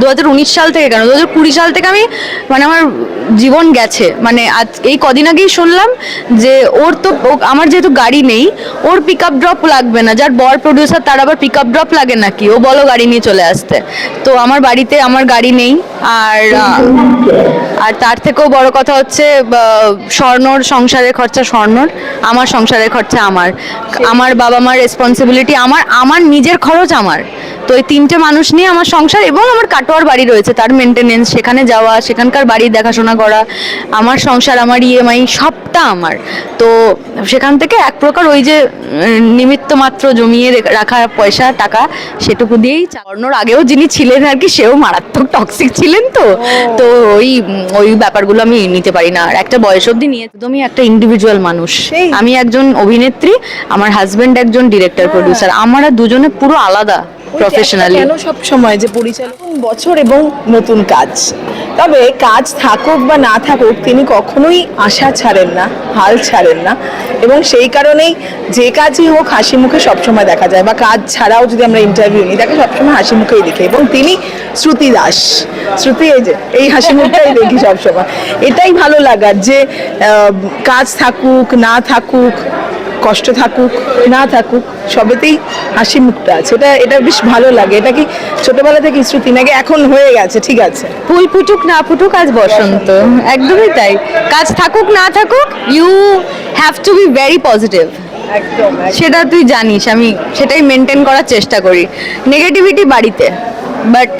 দু হাজার উনিশ সাল থেকে কেন? দু সাল থেকে আমি মানে আমার জীবন গেছে। মানে আজ, এই কদিন আগেই শুনলাম যে ওর তো আমার যেহেতু গাড়ি নেই, ওর পিক আপ ড্রপ লাগবে না। যার বর প্রডিউসার তার আবার পিক আপ ড্রপ লাগে নাকি? ও বলো গাড়ি নিয়ে চলে আসতে। তো আমার বাড়িতে আমার গাড়ি নেই, আর আর তার থেকেও বড় কথা হচ্ছে স্বর্ণর সংসারের খরচা স্বর্ণর, আমার সংসারের খরচা আমার। আমার বাবা মার রেসপন্সিবিলিটি আমার আমার নিজের খরচ আমার। তো এই তিনটে মানুষ নিয়ে আমার সংসার এবং আমার কাটোয়ার বাড়ি রয়েছে তার মেনটেনেন্স সেখানে যাওয়া সেখানকার বাড়ির দেখাশোনা করা আমার সংসার আমার ইএমআই সবটা আমার। তো সেখান থেকে এক প্রকার ওই যে নিমিত্ত মাত্র জমিয়ে রাখা পয়সা টাকা সেটুকু দিয়েই চালানোর আগেও যিনি ছিলেন আর কি সেও মারাত্মক টক্সিক ছিলেন তো। তো ওই ওই ব্যাপারগুলো আমি নিতে পারি না। আর একটা বয়স অবধি নিয়ে একদমই একটা ইন্ডিভিজুয়াল মানুষ। আমি একজন অভিনেত্রী আমার হাজবেন্ড একজন ডিরেক্টর প্রডিউসার আমরা দুজনে পুরো আলাদা। প্রফেশনালি কেন সব সময় যে পরিচালক বছর এবং নতুন কাজ? তবে কাজ থাকুক বা না থাকুক তিনি কখনোই আশা ছাড়েন না হাল ছাড়েন না। এবং সেই কারণেই যে কাজই হোক হাসি মুখে সবসময় দেখা যায়। বা কাজ ছাড়াও যদি আমরা ইন্টারভিউ নিই তাকে সবসময় হাসি মুখেই দেখি। এবং তিনি শ্রুতি দাস। শ্রুতি এই যে এই হাসি মুখটাই দেখি সবসময় এটাই ভালো লাগার যে কাজ থাকুক না থাকুক কষ্ট থাকুক না থাকুক সবেতেই হাসি মুখটা আছে। এটা এটা বেশ ভালো লাগে। এটা কি ছোটবেলা থেকে শ্রুতি নাকি এখন হয়ে গেছে? ঠিক আছে। ফুল ফুটুক না ফুটুক আজ বসন্ত। একদমই তাই। কাজ থাকুক না থাকুক you have to be very positive সেটা তুই জানিস আমি সেটাই মেনটেন করার চেষ্টা করি। নেগেটিভিটি বাড়িতে বাট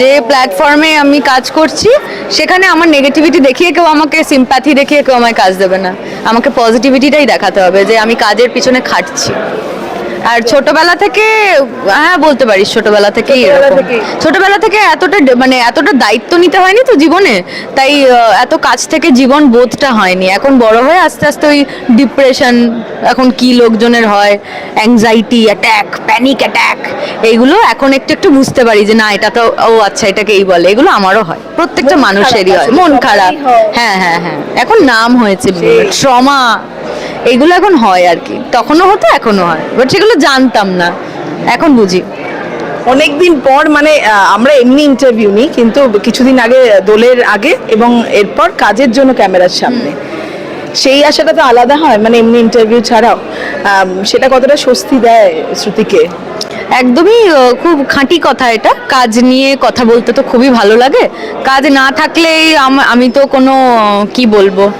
যে প্ল্যাটফর্মে আমি কাজ করছি, সেখানে আমার নেগেটিভিটি দেখিয়ে কেউ আমাকে সিম্প্যাথি দেখিয়ে কেউ আমায় কাজ দেবে না। আমাকে পজিটিভিটিটাই দেখাতে হবে যে আমি কাজের পিছনে খাটছি। আর ছোটবেলা থেকে হ্যাঁ বলতে পারিস ছোটবেলা থেকেই ছোটবেলা এরকম। ছোটবেলা থেকে এতটা মানে এতটা দায়িত্ব নিতে হয়নি তো জীবনে? তাই এত কাছ থেকে জীবন বোধটা হয়নি। এখন বড় হয়ে আস্তে আস্তে ওই ডিপ্রেশন এখন কি লোকজনের হয়? অ্যাংজাইটি অ্যাট্যাক প্যানিক অ্যাট্যাক এইগুলো এখন একটু একটু বুঝতে পারি যে না এটা তো ও আচ্ছা এটাকে এই বলে। এগুলো আমারও হয়। প্রত্যেকটা মানুষেরই হয়। মন খারাপ। হ্যাঁ। হ্যাঁ হ্যাঁ এখন নাম হয়েছে। ট্রমা এইগুলো এখন হয় আর কি। তখনও হতো এখনও হয়। বাট সেগুলো জানতাম না। এখন বুঝি। অনেকদিন পর মানে আহ, আমরা এমনি ইন্টারভিউ নিই কিন্তু কিছুদিন আগে দোলের আগে এবং এরপর কাজের জন্য ক্যামেরার সামনে। সেই আশাটা তো আলাদা হয় মানে এমনি ইন্টারভিউ ছাড়াও। আম, সেটা কতটা স্বস্তি দেয় শ্রুতিকে? একদমই আহ, খুব খাঁটি কথা এটা। কাজ নিয়ে কথা বলতে তো খুবই ভালো লাগে। কাজ না থাকলেই আম- আমি তো কোনো আহ, কি বলব?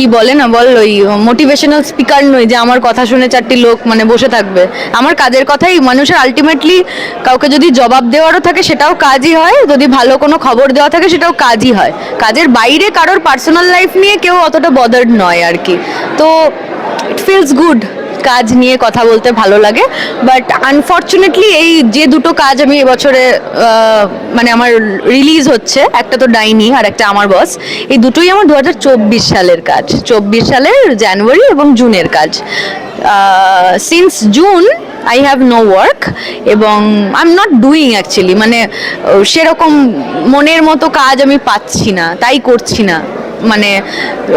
কি বলে না, বল ওই মোটিভেশনাল স্পিকার নই যে আমার কথা শুনে চারটি লোক মানে বসে থাকবে। আমার কাজের কথাই মানুষের আলটিমেটলি কাউকে যদি জবাব দেওয়ারও থাকে সেটাও কাজই হয়, যদি ভালো কোনো খবর দেওয়া থাকে সেটাও কাজই হয়। কাজের বাইরে কারোর পার্সোনাল লাইফ নিয়ে কেউ অতটা বদার্ড নয় আর কি। তো ইট ফিলস গুড কাজ নিয়ে কথা বলতে ভালো লাগে বাট আনফর্চুনেটলি এই যে দুটো কাজ আমি এবছরে মানে আমার রিলিজ হচ্ছে, একটা তো ডাইনি আর একটা আমার বস এই দুটোই আমার দু হাজার চব্বিশ সালের কাজ, চব্বিশ সালের জানুয়ারি এবং জুনের কাজ। Since June I have no work এবং I am not doing actually মানে সেরকম মনের মতো কাজ আমি পাচ্ছি না, তাই করছি না। মানে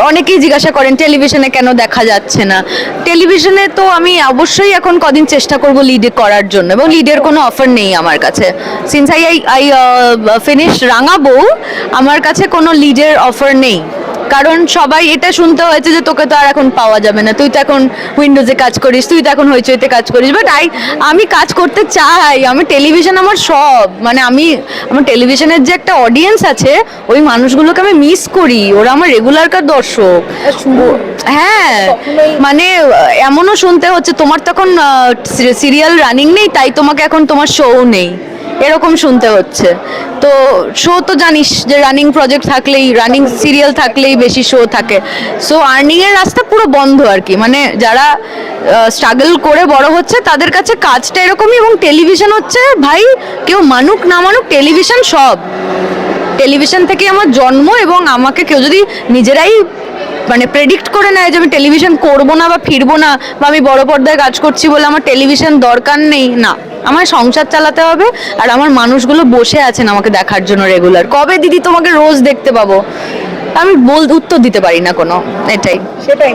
অনেকেই জিজ্ঞাসা করেন, টেলিভিশনে কেন দেখা যাচ্ছে না? টেলিভিশনে তো আমি অবশ্যই এখন কদিন চেষ্টা করব লিড করার জন্য এবং লিডের কোনো অফার নেই আমার কাছে। সিন্স আই আই ফিনিশ রাঙাবো আমার কাছে কোনো লিডের অফার নেই। কারণ সবাই এটা শুনতে হয়েছে যে তোকে তো আর এখন পাওয়া যাবে না। তুই তো এখন উইন্ডোজে কাজ করিস তুই তো এখন হইচইতে কাজ করিস। বাট আই আমি কাজ করতে চাই আমি টেলিভিশন আমার সব। মানে আমি আমার টেলিভিশনের যে একটা অডিয়েন্স আছে ওই মানুষগুলোকে আমি মিস করি। ওরা আমার রেগুলারকার দর্শক। হ্যাঁ মানে এমনও শুনতে হচ্ছে তোমার তখন সিরিয়াল রানিং নেই তাই তোমাকে এখন তোমার শো নেই। এরকম শুনতে হচ্ছে। তো শো তো জানিস যে রানিং প্রজেক্ট থাকলেই রানিং সিরিয়াল থাকলেই বেশি শো থাকে। সো আর্নিং এর রাস্তা পুরো বন্ধ আর কি। মানে যারা স্ট্রাগল করে বড় হচ্ছে, তাদের কাছে কাজটা এরকমই এবং টেলিভিশন হচ্ছে, ভাই, কেউ মানুক না মানুক টেলিভিশন সব। টেলিভিশন থেকে আমার জন্ম এবং আমাকে কেউ যদি নিজেরাই মানে প্রেডিক্ট করে নেয় যে আমি টেলিভিশন করব না বা ফিরবো না, বা আমি বড় পর্দায় কাজ করছি বলে আমার টেলিভিশন দরকার নেই, না। আমার সংসার চালাতে হবে আর আমার মানুষগুলো বসে আছেন আমাকে দেখার জন্য রেগুলার কবে দিদি তোমাকে রোজ দেখতে পাবো? আমি বল উত্তর দিতে পারি না কোনো এটাই। সেটাই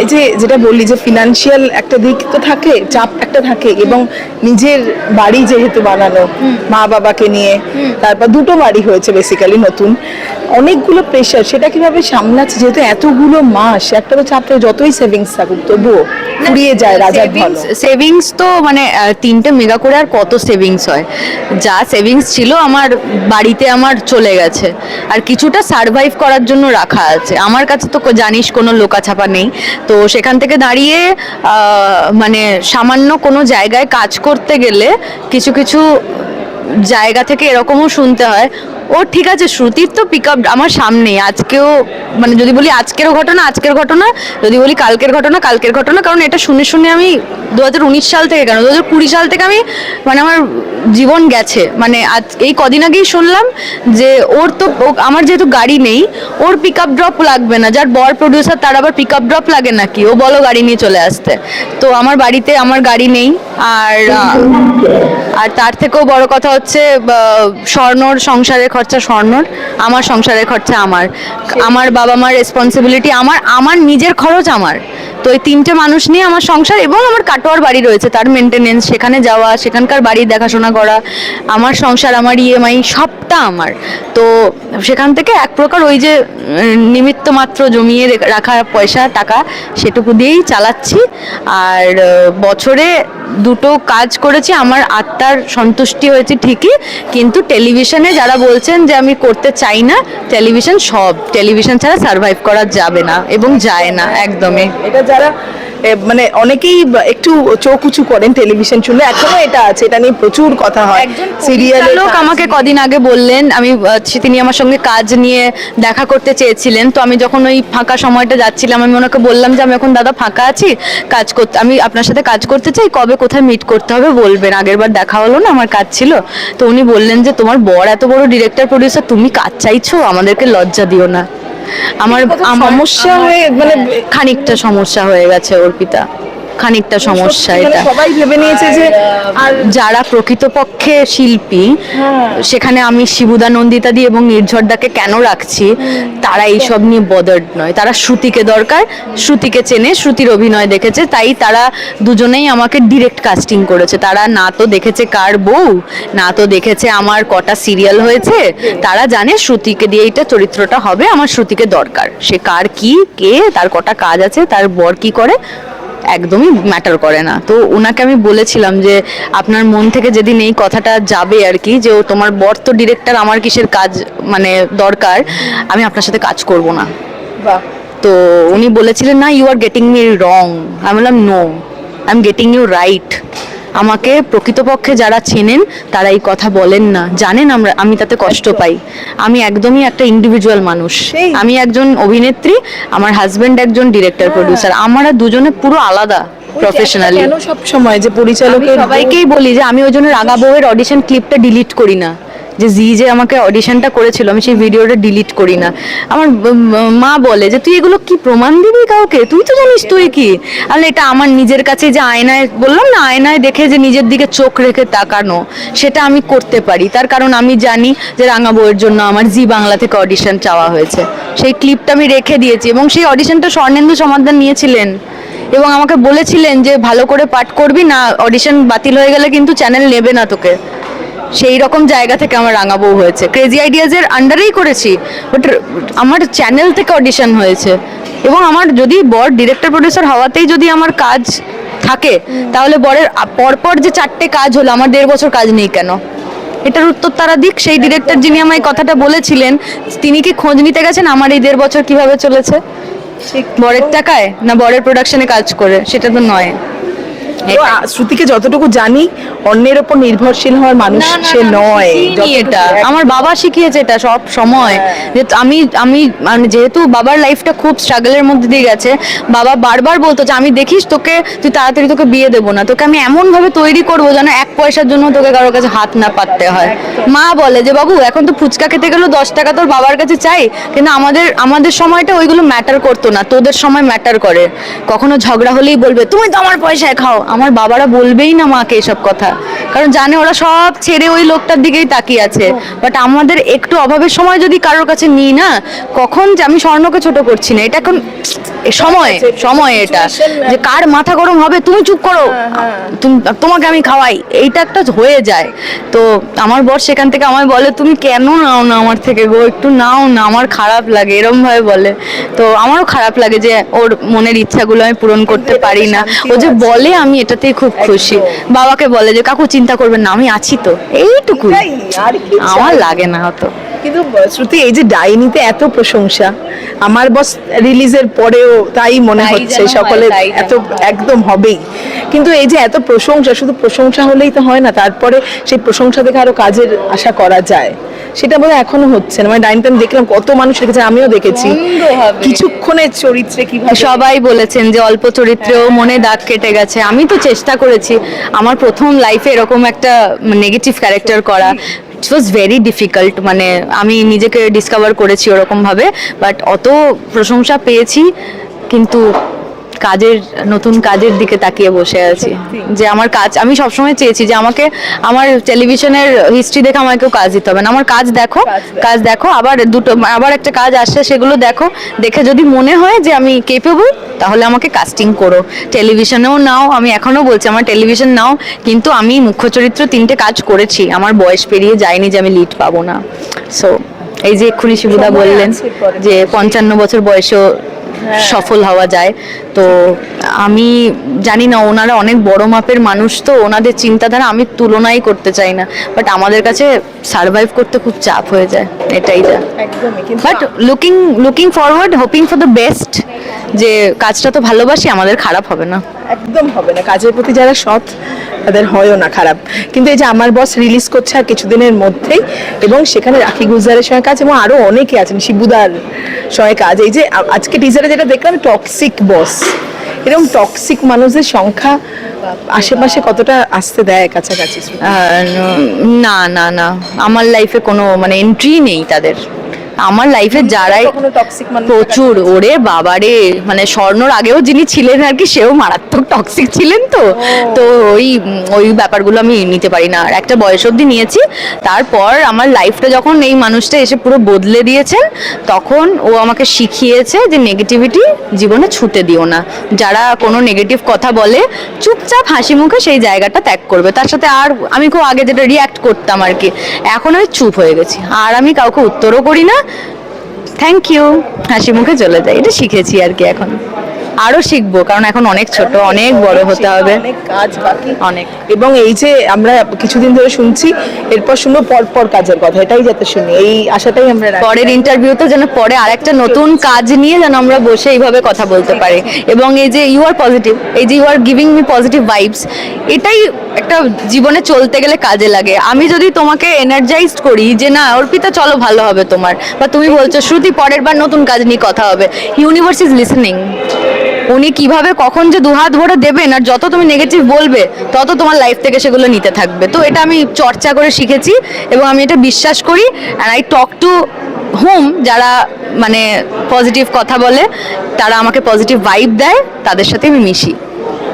এই যে যেটা বললি যে ফিনান্সিয়াল একটা দিক তো থাকে চাপ একটা থাকে এবং নিজের বাড়ি যেহেতু বানানো মা বাবাকে নিয়ে তারপর দুটো বাড়ি হয়েছে বেসিক্যালি নতুন। অনেকগুলো প্রেশার সেটা কীভাবে সামলাচ্ছে? যেহেতু এতগুলো মাস একটা তো চাপ যতই সেভিংস থাকুক তবুও ফুরিয়ে যায় রাজার সেভিংস তো মানে তিনটে মেগা করে আর কত সেভিংস হয়? যা সেভিংস ছিল আমার বাড়িতে আমার চলে গেছে। আর কিছুটা সারভাইভ করার জন্য রাখা আছে। আমার কাছে তো জানিস কোনো লোকাছাপা নেই। তো সেখান থেকে দাঁড়িয়ে মানে সামান্য কোনো জায়গায় কাজ করতে গেলে কিছু কিছু জায়গা থেকে এরকমও শুনতে হয় ও, ঠিক আছে, শ্রুতির তো পিক আপ আমার সামনেই। আজকেও মানে যদি বলি আজকেরও ঘটনা, আজকের ঘটনা, যদি বলি কালকের ঘটনা কালকের ঘটনা, কারণ এটা শুনে শুনে আমি দু হাজার উনিশ সাল থেকে কেন দু হাজার কুড়ি সাল থেকে আমি মানে আমার জীবন গেছে। মানে আজ, এই কদিন আগেই শুনলাম যে ওর তো আমার যেহেতু গাড়ি নেই, ওর পিক আপ ড্রপ লাগবে না। যার বর প্রডিউসার তার আবার পিক আপ ড্রপ লাগে নাকি? ও বলো গাড়ি নিয়ে চলে আসতে। তো আমার বাড়িতে আমার গাড়ি নেই, আর আর তার থেকেও বড় কথা হচ্ছে স্বর্ণর সংসারের খরচা স্বর্ণর, আমার সংসারের খরচা আমার। আমার বাবা মার রেসপন্সিবিলিটি আমার আমার নিজের খরচ আমার। তো এই তিনটে মানুষ নিয়ে আমার সংসার এবং আমার কাটোয়ার বাড়ি রয়েছে, তার মেনটেনেন্স সেখানে যাওয়া, সেখানকার বাড়ির দেখাশোনা করা, আমার সংসার, আমার ইএমআই সবটা আমার। তো সেখান থেকে এক প্রকার ওই যে নিমিত্ত মাত্র জমিয়ে রাখা পয়সা, টাকা, সেটুকু দিয়েই চালাচ্ছি। আর বছরে দুটো কাজ করেছি, আমার আত্মার সন্তুষ্টি হয়েছে ঠিকই, কিন্তু টেলিভিশনে যারা বলছেন যে আমি করতে চাই না, টেলিভিশন সব, টেলিভিশন ছাড়া সার্ভাইভ করা যাবে না এবং যায় না, একদমই। এটা যারা মানে অনেকেই একটু চোখ উঁচু করেন টেলিভিশন শুনলে এখনও এটা আছে এটা নিয়ে প্রচুর কথা হয়। সিরিয়াল লোক আমাকে কদিন আগে বললেন আমি তিনি আমার সঙ্গে কাজ নিয়ে দেখা করতে চেয়েছিলেন তো আমি যখন ওই ফাঁকা সময়টা যাচ্ছিলাম আমি ওনাকে বললাম যে আমি এখন দাদা ফাঁকা আছি কাজ করতে আমি আপনার সাথে কাজ করতে চাই কবে কোথায় মিট করতে হবে বলবেন। আগের বার দেখা হলো না আমার কাজ ছিল। তো উনি বললেন যে তোমার বর এত বড় ডিরেক্টর প্রডিউসার তুমি কাজ চাইছো আমাদেরকে লজ্জা দিও না। আমার সমস্যা হয়ে মানে খানিকটা সমস্যা হয়ে গেছে অর্পিতা। খানিকটা সমস্যা এটা। সবাই ভেবে নিয়েছে যে আর যারা প্রকৃতপক্ষে শিল্পী সেখানে আমি শিবুদা নন্দিতাদি এবং নির্ঝরদাকে কেন রাখছি তারা এইসব নিয়ে বদার্ড নয়। তারা শ্রুতিকে দরকার শ্রুতিকে চেনে শ্রুতির অভিনয় দেখেছে তাই তারা দুজনেই আমাকে ডিরেক্ট কাস্টিং করেছে। তারা না তো দেখেছে কার বউ না তো দেখেছে আমার কটা সিরিয়াল হয়েছে তারা জানে শ্রুতিকে দিয়ে এইটা চরিত্রটা হবে আমার শ্রুতিকে দরকার। সে কার কি কে তার কটা কাজ আছে তার বর কি করে একদমই ম্যাটার করে না। তো ওনাকে আমি বলেছিলাম যে আপনার মন থেকে যেদিন এই কথাটা যাবে আর কি যে ও তোমার বর তো ডিরেক্টর আমার কিসের কাজ মানে দরকার আমি আপনার সাথে কাজ করব না। বাহ। তো উনি বলেছিলেন না you are getting me wrong আমি বললাম no I am getting you right আমাকে প্রকৃতপক্ষে যারা চেনেন তারা এই কথা বলেন না। জানেন আমরা আমি তাতে কষ্ট পাই। আমি একদমই একটা ইন্ডিভিজুয়াল মানুষ। আমি একজন অভিনেত্রী আমার হাজব্যান্ড একজন ডিরেক্টর প্রডিউসার আমরা দুজনে পুরো আলাদা প্রফেশনালি সব সময় যে পরিচালক পরিচালকের সবাইকেই বলি যে আমি ওই জন্য রাগা বউয়ের অডিশন ক্লিপটা ডিলিট করি না। যে জি যে আমাকে অডিশনটা করেছিল, আমি সেই ভিডিওটা ডিলিট করি না। আমার মা বলে যে, তুই এগুলো কি প্রমাণ দিবি কাউকে? তুই তো জানিস তুই কি? তাহলে এটা আমার নিজের কাছে যে আয়নায়, বললাম না, আয়নায় দেখে যে নিজের দিকে চোখ রেখে তাকানো, সেটা আমি করতে পারি। তার কারণ আমি জানি যে রাঙা বউয়ের জন্য আমার জি বাংলা থেকে অডিশন চাওয়া হয়েছে। সেই ক্লিপটা আমি রেখে দিয়েছি এবং সেই অডিশনটা স্বর্ণেন্দু সমাদার নিয়েছিলেন। এবং আমাকে বলেছিলেন যে, ভালো করে পাঠ করবি, না অডিশন বাতিল হয়ে গেলে কিন্তু চ্যানেল নেবে না তোকে। সেই রকম জায়গা থেকে আমার রাঙাবো হয়েছে। ক্রেজি আইডিয়াজের আন্ডারেই করেছি বাট আমার চ্যানেল থেকে অডিশন হয়েছে। এবং আমার যদি বর ডিরেক্টর প্রডিউসার হওয়াতেই যদি আমার কাজ থাকে তাহলে বরের পরপর যে চারটে কাজ হলো আমার দেড় বছর কাজ নেই কেন? এটার উত্তর তারা দিক। সেই ডিরেক্টর যিনি আমায় এই কথাটা বলেছিলেন তিনি কি খোঁজ নিতে গেছেন আমার এই দেড় বছর কীভাবে চলেছে? বরের টাকায় না বরের প্রোডাকশনে কাজ করে? সেটা তো নয়। শ্রুতিকে যতটুকু জানি অন্যের ওপর নির্ভরশীল হওয়ার মানুষ সে নয় এটা। আমার বাবা শিখিয়েছে এটা সব সময়। যে আমি আমি মানে যেহেতু বাবার লাইফটা খুব স্ট্রাগলের মধ্যে দিয়ে গেছে বাবা বারবার বলতো যে আমি দেখিস তোকে তুই তাড়াতাড়ি তোকে বিয়ে দেবো না। তোকে আমি এমন ভাবে তৈরি করব যেন এক পয়সার জন্য তোকে কারোর কাছে হাত না পাততে হয়। মা বলে যে বাবু এখন তো ফুচকা খেতে গেলেও দশ টাকা তোর বাবার কাছে চাই কিন্তু আমাদের আমাদের সময়টা ওইগুলো ম্যাটার করতো না তোদের সময় ম্যাটার করে। কখনো ঝগড়া হলেই বলবে তুমি তো আমার পয়সায় খাও আমার বাবারা বলবেই না মাকে এসব কথা। কারণ জানে ওরা সব ছেড়ে ওই লোকটার দিকেই তাকিয়ে আছে। বাট আমাদের একটু অভাবের সময় যদি কারোর কাছে নিই না, কখন যে আমি স্বর্ণকে ছোট করছি না। এটা এখন সময় সময় এটা। যে কার মাথা গরম হবে, তুমি চুপ করো। তুম- তোমাকে আমি খাওয়াই। এইটা একটা হয়ে যায়। তো আমার বর সেখান থেকে আমায় বলে, তুমি কেন নাও না আমার থেকে গো? একটু নাও না, আমার খারাপ লাগে। এরম ভাবে বলে। তো আমারও খারাপ লাগে যে ওর মনের ইচ্ছাগুলো আমি পূরণ করতে পারি না। ও যে বলে আমি এটাতেই খুব খুশি। বাবাকে বলে যে কাকু চিন্তা করবেন না আমি আছি তো। এইটুকু আমার লাগে না অত। কিন্তু শ্রুতি এই যে ডাইনিতে এত প্রশংসা আমার বস রিলিজের পরেও তাই মনে হচ্ছে সকলে এত একদম হবেই। কিন্তু এই যে এত প্রশংসা শুধু প্রশংসা হলেই তো হয় না তারপরে সেই প্রশংসা দেখে আরও কাজের আশা করা যায়। সেটা বোধহয় এখনও হচ্ছে না। মানে ডাইনিতে আমি দেখলাম কত মানুষ দেখেছে আমিও দেখেছি। কিছুক্ষণের চরিত্রে কীভাবে? সবাই বলেছেন যে অল্প চরিত্রেও মনে দাগ কেটে গেছে। আমি তো চেষ্টা করেছি। আমার প্রথম লাইফে এরকম একটা নেগেটিভ ক্যারেক্টার করা। ইট ওয়াজ ভেরি ডিফিকাল্ট মানে আমি নিজেকে ডিসকভার করেছি ওরকমভাবে। বাট অত প্রশংসা পেয়েছি কিন্তু কাজের নতুন কাজের দিকে তাকিয়ে বসে আছি। যে আমার কাজ আমি সবসময় চেয়েছি যে আমাকে আমার টেলিভিশনের হিস্ট্রি দেখে আমাকে কেউ কাজ দিতে হবে না। আমার কাজ দেখো কাজ দেখো। আবার দুটো আবার একটা কাজ আসছে সেগুলো দেখো। দেখে যদি মনে হয় যে আমি কেপেবল তাহলে আমাকে কাস্টিং করো। টেলিভিশনেও নাও আমি এখনও বলছি আমার টেলিভিশন নাও কিন্তু আমি মুখ্য চরিত্র তিনটে কাজ করেছি। আমার বয়স পেরিয়ে যায়নি যে আমি লিড পাবো না। সো এই যে এক্ষুনি শিবুদা বললেন যে পঞ্চান্ন বছর বয়সেও সফল হওয়া যায়। তো আমি জানি না ওনারা অনেক বড় মাপের মানুষ তো ওনাদের চিন্তাধারা আমি তুলনাই করতে চাই না। বাট আমাদের কাছে সার্ভাইভ করতে খুব চাপ হয়ে যায় এটাই যা। But looking looking forward hoping for the best যে কাজটা তো ভালোবাসি আমাদের খারাপ হবে না। একদম হবে না কাজের প্রতি যারা সৎ তাদের হয়ও না, খারাপ। কিন্তু এই যে আমার বস রিলিজ করছে আর কিছুদিনের মধ্যেই, এবং সেখানে রাখি গুলজারের সঙ্গে কাজ, এবং আরও অনেকে আছেন, শিবুদার সঙ্গে কাজ। এই যে আজকে টিজারে যেটা দেখলাম টক্সিক বস এরকম টক্সিক মানুষের সংখ্যা আশেপাশে কতটা আসতে দেয় কাছাকাছি? না না না। আমার লাইফে কোনো মানে এন্ট্রি নেই তাদের। আমার লাইফে যারাই টক্সিক প্রচুর ওরে বাবারে মানে স্বর্ণর আগেও যিনি ছিলেন আর কি সেও মারাত্মক টক্সিক ছিলেন তো। তো ওই ওই ব্যাপারগুলো আমি নিতে পারি না। আর একটা বয়স অবধি নিয়েছি তারপর আমার লাইফটা যখন এই মানুষটা এসে পুরো বদলে দিয়েছেন তখন ও আমাকে শিখিয়েছে যে নেগেটিভিটি জীবনে ছুটে দিও না। যারা কোনো নেগেটিভ কথা বলে চুপচাপ হাসি মুখে সেই জায়গাটা ত্যাগ করবে। তার সাথে আর আমি খুব আগে যেটা রিয়াক্ট করতাম আর কি এখন আমি চুপ হয়ে গেছি। আর আমি কাউকে উত্তরও করি না থ্যাংক ইউ হাসি মুখে চলে যায় এটা শিখেছি আর কি এখন। আরও শিখব কারণ এখন অনেক ছোট অনেক বড় হতে হবে। অনেক কাজ বাকি। অনেক। এবং এই যে আমরা কিছুদিন ধরে শুনছি এরপর শুনব পরপর কাজের কথা এটাই যাতে শুনি এই আশাটাই আমরা। পরের ইন্টারভিউতে যেন পরে আরেকটা নতুন কাজ নিয়ে যেন আমরা বসে এইভাবে কথা বলতে পারি। এবং এই যে ইউ আর পজিটিভ এই যে you are giving me positive vibes এটাই একটা জীবনে চলতে গেলে কাজে লাগে। আমি যদি তোমাকে এনার্জাইজড করি যে না অর্পিতা চলো ভালো হবে তোমার বা তুমি বলছো শ্রুতি পরের বার নতুন কাজ নিয়ে কথা হবে ইউনিভার্স ইজ লিসেনিং উনি কীভাবে কখন যে দুহাত ভরে দেবেন আর যত তুমি নেগেটিভ বলবে, তত তোমার লাইফ থেকে সেগুলো নিতে থাকবে। তো এটা আমি চর্চা করে শিখেছি এবং আমি এটা বিশ্বাস করি and I talk to home যারা মানে পজিটিভ কথা বলে, তারা আমাকে পজিটিভ ভাইব দেয়, তাদের সাথে আমি মিশি।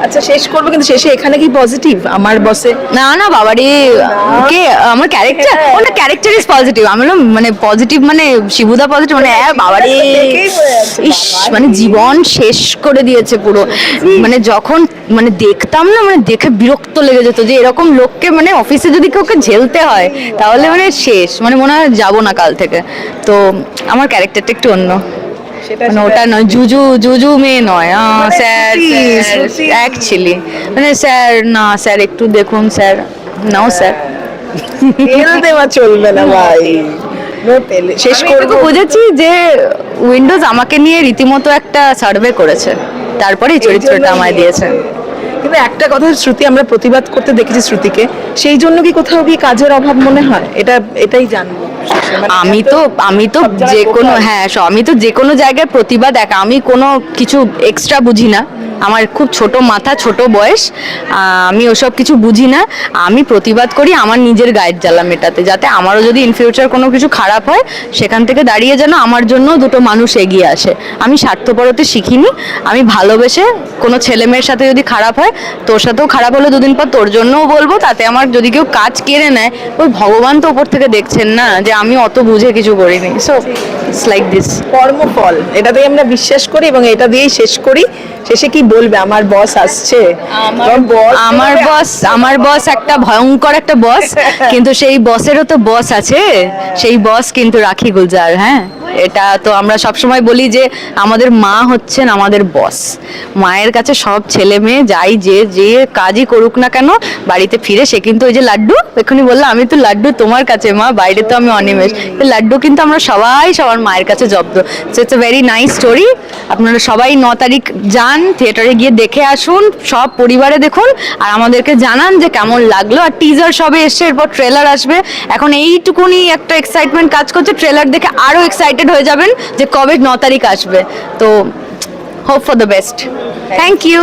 আচ্ছা শেষ করব কিন্তু শেষে এখানে কি পজিটিভ আমার বসে না না বাবারে কে আমার ক্যারেক্টার হ্যাঁ। ওটা ক্যারেক্টার ইজ পজিটিভ আমি বললাম মানে পজিটিভ মানে শিবুদা পজিটিভ মানে হ্যাঁ বাবারে ইস মানে জীবন শেষ করে দিয়েছে পুরো। মানে যখন মানে দেখতাম না মানে দেখে বিরক্ত লেগে যেত যে এরকম লোককে মানে অফিসে যদি কাউকে ঝেলতে হয় তাহলে মানে শেষ। মানে মনে হয় যাব না কাল থেকে। তো আমার ক্যারেক্টারটা একটু অন্য। মানে ওটা নয় জুজু জুজু মেয়ে নয়। মানে স্যার। অ্যাকচুয়ালি মানে স্যার না স্যার একটু দেখুন স্যার। নাও স্যার। তেল দেওয়া চলবে না ভাই। শেষ করে করব। বুঝেছি যে উইন্ডোজ আমাকে নিয়ে রীতিমতো একটা সার্ভে করেছে। তারপরে চরিত্রটা আমায় দিয়েছে। কিন্তু একটা কথা শ্রুতি আমরা প্রতিবাদ করতে দেখেছি শ্রুতিকে সেই জন্য কি কোথাও কি কাজের অভাব মনে হয়? এটা এটাই জানব। আমি তো আমি তো যে কোনো হ্যাঁ আমি তো যে কোনো জায়গায় প্রতিবাদ এক আমি কোনো কিছু এক্সট্রা বুঝি না। আমার খুব ছোট মাথা, ছোট বয়স আমি ওসব কিছু বুঝি না। আমি প্রতিবাদ করি আমার নিজের গায়ের জ্বালা মেটাতে, যাতে আমারও যদি ইন ফিউচার কোনো কিছু খারাপ হয়, সেখান থেকে দাঁড়িয়ে যেন আমার জন্য দুটো মানুষ এগিয়ে আসে। আমি স্বার্থপরতে শিখিনি, আমি ভালোবেসে কোনো ছেলে মেয়ের সাথে যদি খারাপ হয়, তোর সাথেও খারাপ হলে দুদিন পর তোর জন্যও বলব, তাতে আমার যদি কেউ কাজ কেড়ে নেয়, ওই ভগবান তো ওপর থেকে দেখছেন না যে আমি অত বুঝে কিছু করিনি। সো ইটস লাইক দিস কর্মফল এটাতেই আমরা বিশ্বাস করি এবং এটা দিয়েই শেষ করি। শেষে কি বলবে আমার বস আসছে? আমার বস আমার বস একটা ভয়ঙ্কর একটা বস কিন্তু সেই বসেরও তো বস আছে। সেই বস কিন্তু রাখি গুলজার হ্যাঁ? এটা তো আমরা সবসময় বলি যে আমাদের মা হচ্ছেন আমাদের বস মায়ের কাছে সব ছেলে মেয়ে যাই যে যে কাজই করুক না কেন, বাড়িতে ফিরে সে কিন্তু ওই যে লাড্ডু, এক্ষুনি বলল আমি তো লাড্ডু তোমার কাছে মা, বাইরে তো আমি অনিমেষ। লাড্ডু কিন্তু আমরা সবাই সবার মায়ের কাছে জব্দ। It's a very nice story আপনারা সবাই ন তারিখ যান, থিয়েটারে গিয়ে দেখে আসুন, সব পরিবারে দেখুন, আর আমাদেরকে জানান যে কেমন লাগল। আর টিজার সবে এসছে, এরপর ট্রেলার আসবে। এখন এইটুকুনি একটা এক্সাইটমেন্ট কাজ করছে ট্রেলার দেখে আরও এক্সাইটেড হয়ে যাবেন যে কবে ন তারিখ আসবে। তো hope for the best thank you